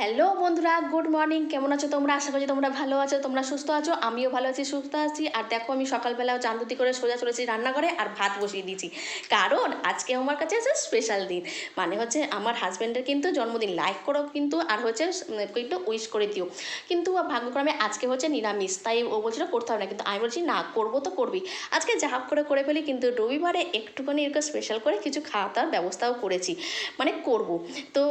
Hello বন্ধুরা, good morning. কেমন আছো তোমরা? আশা করছি তোমরা ভালো আছো, তোমরা সুস্থ আছো, আমিও ভালো আছি, সুস্থ আছি। আর দেখো, আমি সকালবেলা চান্দুতি করে সোজা চলেছি রান্নাঘরে আর ভাত বসিয়ে দিয়েছি। কারণ আজকে আমার কাছে আছে স্পেশাল দিন। মানে হচ্ছে আমার হাজব্যান্ডের কিন্তু জন্মদিন লাইক করো কিন্তু, আর হচ্ছে একটু উইশ করে দিও। কিন্তু ভাগ্যক্রমে আজকে হচ্ছে নিরামিষ, তাই ও বলছিল করতে হবে না। কিন্তু আমি বলছি, না, করব তো করবি। আজকে যা করে করে ফেলি, কিন্তু রবিবারে একটুখানি এরকম স্পেশাল করে কিছু খাওয়া দাওয়ার ব্যবস্থাও করেছি। মানে করব। তো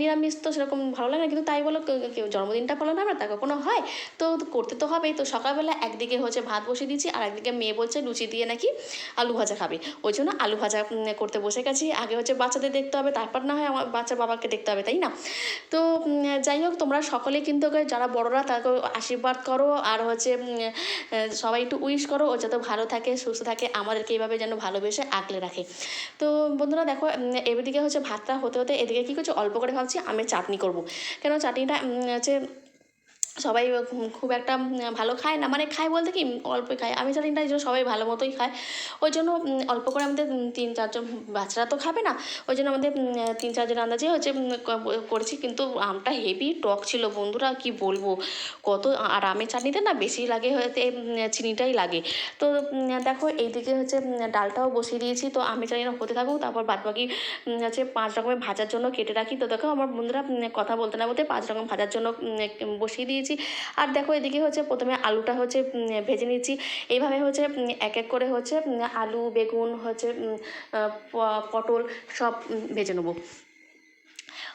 নিরামিষ তো সেরকম ভালো লাগে না, কিন্তু তাই বলো কেউ- জন্মদিনটা পালন হবে না, তা কখনো হয়? তো করতে তো হবেই। তো সকালবেলা একদিকে হচ্ছে ভাত বসিয়ে দিয়েছি, আর একদিকে মেয়ে বলছে লুচি দিয়ে নাকি আলু ভাজা খাবে। ওই জন্য আলু ভাজা করতে বসে গেছি। আগে হচ্ছে বাচ্চাদের দেখতে হবে, তারপর না হয় আমার বাচ্চা বাবাকে দেখতে হবে, তাই না? তো যাই হোক, তোমরা সকলে কিন্তু যারা বড়রা, তাকে আশীর্বাদ করো, আর হচ্ছে সবাই একটু উইশ করো, ও যাতে ভালো থাকে, সুস্থ থাকে, আমাদেরকে এইভাবে যেন ভালোবেসে আঁকলে রাখে। তো বন্ধুরা দেখো এদিকে হচ্ছে ভাতটা হতে হতে, এদিকে কী করছে? অল্প করে ভাবছি আমি চাটনি করব। কেন চাটনিটা হচ্ছে সবাই খুব একটা ভালো খায় না। মানে খায় বলতে কি অল্পই খায়। আমি চাটনিটা এই জন্য সবাই ভালো মতোই খায়। ওই জন্য অল্প করে আমাদের তিন চারজন বাচ্চারা তো খাবে না। ওই জন্য আমাদের তিন চারজন আন্দাজে হচ্ছে করেছি। কিন্তু আমটা হেভি টক ছিল বন্ধুরা, কি বলব? কত আর আমের চাটনিতে না বেশি লাগে হয়তো চিনিটাই লাগে। তো দেখো, এইদিকে হচ্ছে ডালটাও বসিয়ে দিয়েছি। তো আমি চাটনিটা হতে থাকুক, তারপর বাদ বাকি হচ্ছে পাঁচ রকমের ভাজার জন্য কেটে রাখি। তো দেখো, আমার বন্ধুরা কথা বলতে না বলতে পাঁচ রকম ভাজার জন্য বসিয়ে দিয়েছি। আর দেখো এদিকে হচ্ছে প্রথমে আলুটা হচ্ছে ভেজে নিচ্ছি। এইভাবে হচ্ছে এক এক করে হচ্ছে আলু, বেগুন, হচ্ছে পটল সব ভেজে নেব।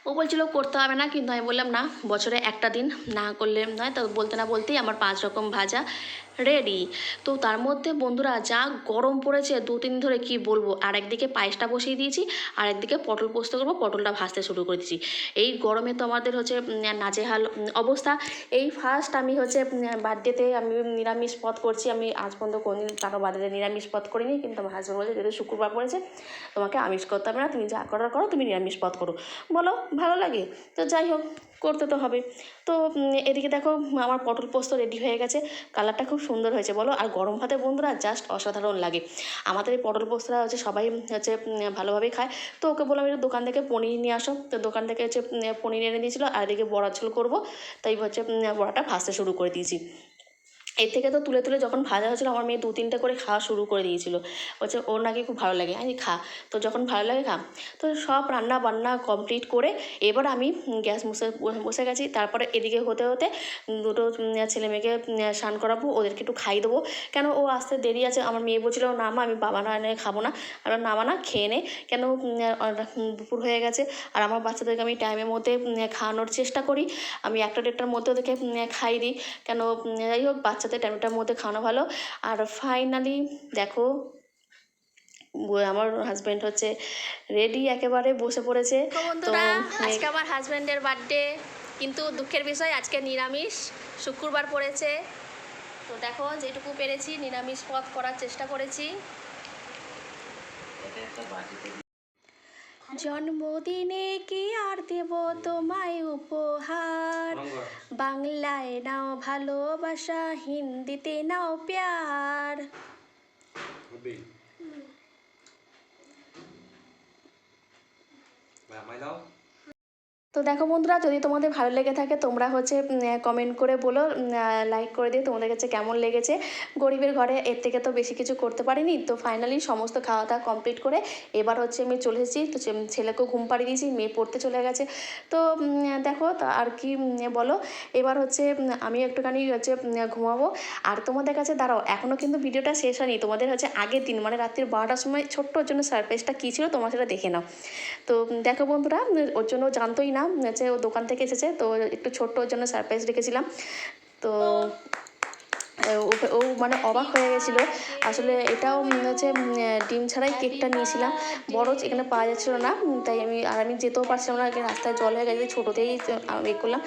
ও বলছিল করতে হবে না, কিন্তু আমি বললাম, না, বছরে একটা দিন না করলে নয়। তো বলতে না বলতেই আমার পাঁচ রকম ভাজা রেডি তো তার মধ্যে বন্ধুরা, যা গরম পড়েছে, দু তিন ধরে কি বলব? আর একদিকে পায়েসটা বসিয়ে দিয়েছি, আর একদিকে পটল পোস্ত করব, পটলটা ভাজতে শুরু করে দিয়েছি। এই গরমে তো আমাদের হচ্ছে নাজেহাল অবস্থা। এই ফার্স্ট আমি হচ্ছে বার্থডেতে আমি নিরামিষ পথ করছি। আমি আজ পর্যন্ত কোনোদিন কারও বার্থডেতে নিরামিষ পথ করিনি, কিন্তু আমার হাজব্যান্ড বলছে, যেহেতু শুক্রবার পড়েছে, তোমাকে আমিষ করতে হবে না, তুমি যা করার করো, তুমি নিরামিষ পথ করো। বলো ভালো লাগে? তো যাই হোক, করতে তো হবে। তো এদিকে দেখো, আমার পটল পোস্ত রেডি হয়ে গেছে। কালারটা খুব সুন্দর হয়েছে, বলো। আর গরম ভাতে বন্ধুরা জাস্ট অসাধারণ লাগে। আমাদের এই পটল পোস্তটা হচ্ছে সবাই হচ্ছে ভালোভাবেই খায়। তো ওকে বললাম, একটু দোকান থেকে পনির নিয়ে আসো। তো দোকান থেকে হচ্ছে পনির এনে দিয়েছিলো, আর এদিকে বড়া ঝোল করব। তাই হচ্ছে বড়াটা ভাজতে শুরু করে দিয়েছি। এর থেকে তো তুলে তুলে যখন ভাজা হয়েছিল, আমার মেয়ে দু তিনটে করে খাওয়া শুরু করে দিয়েছিল। বলছে, ওর নাকি খুব ভালো লাগে। আমি খা। তো যখন ভালো লাগে, খা। তো সব রান্না বান্না কমপ্লিট করে এবার আমি গ্যাস মুছে, বসে গেছি। তারপরে এদিকে হতে হতে দুটো ছেলে মেয়েকে স্নান করাবো, ওদেরকে একটু খাইয়ে দেবো। কেন ও আসতে দেরি আছে? আমার মেয়ে বলছিল, না মা, আমি বাবা না, এনে খাব না। আর নামা না খেয়ে নে। কেন দুপুর হয়ে গেছে। আর আমার বাচ্চাদেরকে আমি টাইমের মধ্যে খাওয়ানোর চেষ্টা করি। আমি একটা দেড়টার মধ্যে ওদেরকে খাইয়ে দিই। কেন যাই হোক বাচ্চাদের টাইমটার মধ্যে খাওয়ানো ভালো। আর ফাইনালি দেখো আমার হাজব্যান্ড হচ্ছে রেডি একেবারে বসে পড়েছে। তো আজকে আমার হাজব্যান্ডের বার্থডে কিন্তু দুঃখের বিষয় আজকে নিরামিষ শুক্রবার পড়েছে। তো দেখো যেটুকু পেরেছি নিরামিষ পথ করার চেষ্টা করেছি। জন্মদিনে কি আর দেব তোমায় উপহার? বাংলায় নাও ভালোবাসা হিন্দিতে নাও প্যার। দাও। তো দেখো বন্ধুরা, যদি তোমাদের ভালো লেগে থাকে, তোমরা হচ্ছে কমেন্ট করে বলো লাইক করে দিয়ে তোমাদের কাছে কেমন লেগেছে। গরিবের ঘরে এর থেকে তো বেশি কিছু করতে পারিনি, তো ফাইনালি সমস্ত খাওয়া দাওয়া কমপ্লিট করে এবার হচ্ছে আমি চলে এসেছি। তো ছেলেকেও ঘুম পাড়িয়ে দিয়েছি, মেয়ে পড়তে চলে গেছে। তো দেখো আর কি বলো, এবার হচ্ছে আমি একটুখানি হচ্ছে ঘুমাবো। আর তোমাদের কাছে দাঁড়াও এখনও কিন্তু ভিডিওটা শেষ হয়নি। তোমাদের হচ্ছে আগের দিন মানে রাত্রির বারোটার সময় ছোট্ট ওর জন্য সারপ্রাইজটা কী ছিল, তোমরা সেটা দেখে নাও। তো দেখো বন্ধুরা ওর জন্য জানতোই না হচ্ছে ও দোকান থেকে এসেছে তো একটু ছোট্ট ওর জন্য সারপ্রাইজ রেখেছিলাম। তো ও। মানে অবাক হয়ে গেছিল। আসলে এটাও হচ্ছে ডিম ছাড়াই কেকটা নিয়েছিলাম। বড় এখানে পাওয়া যাচ্ছিল না তাই আমি আর আমি যেতেও পারছিলাম না রাস্তায় জল হয়ে গেছে ছোটোতেই এ করলাম।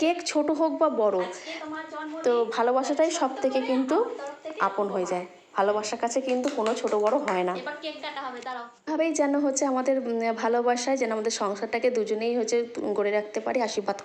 কেক ছোট হোক বা বড় তো ভালোবাসাটাই সব থেকে কিন্তু আপন হয়ে যায়। ভালোবাসার কাছে কিন্তু কোনো ছোট বড় হয় না। ভাবেই যেন হচ্ছে আমাদের ভালোবাসায় যেন আমাদের সংসারটাকে দুজনেই হচ্ছে গড়ে রাখতে পারি আশীর্বাদ